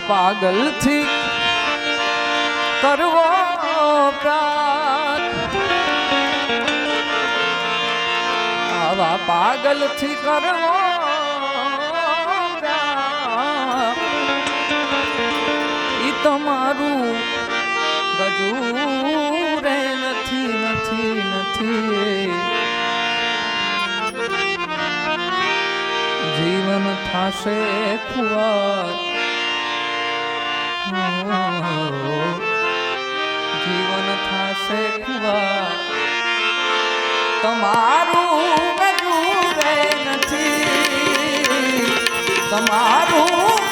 પાગલથી કરવો આવા પાગલથી કરવો ઈ તમારું ગજુ રે નથી નથી જીવન થાશે ખુવાર તમારું નથી. તમારું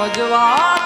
সজওয়া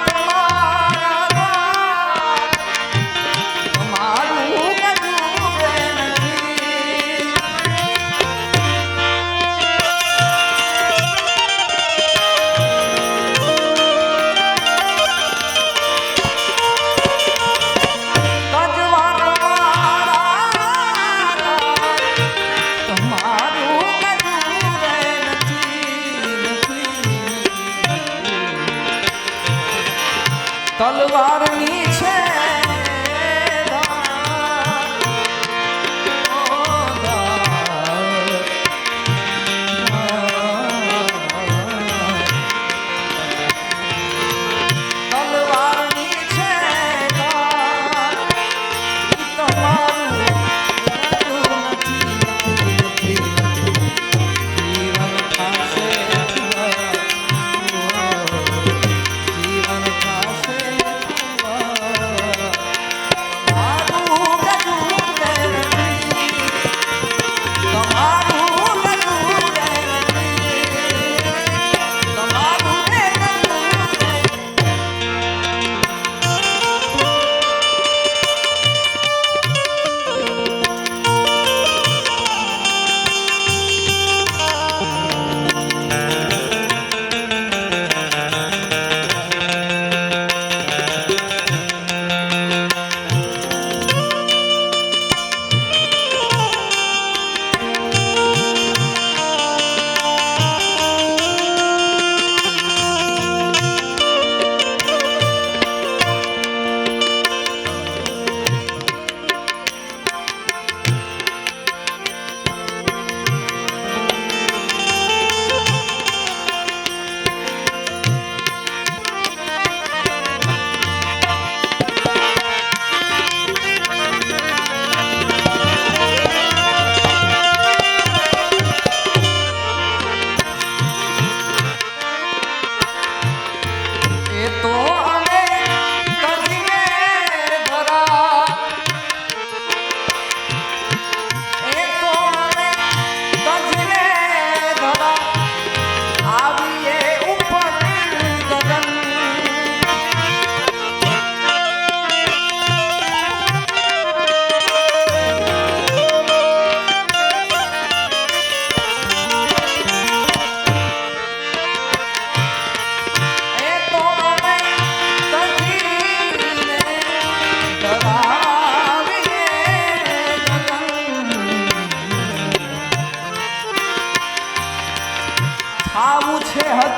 આવું છે હદ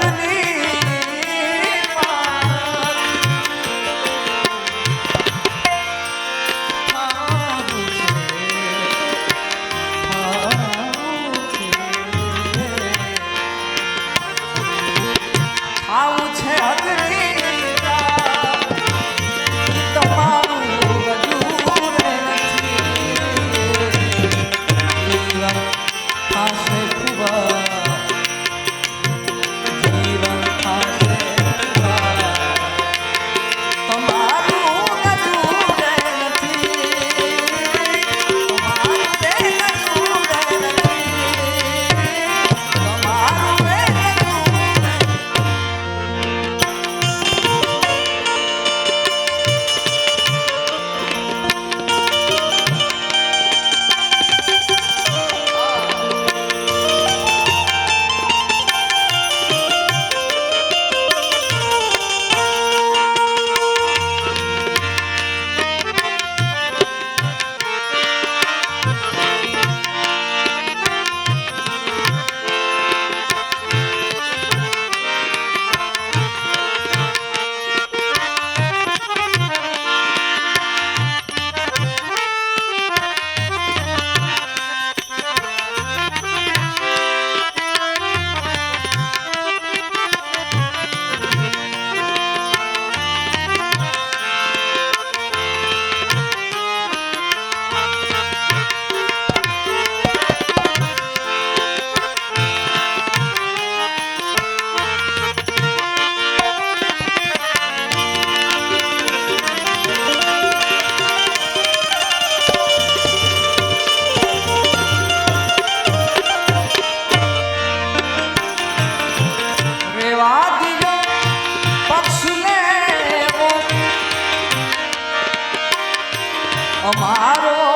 바로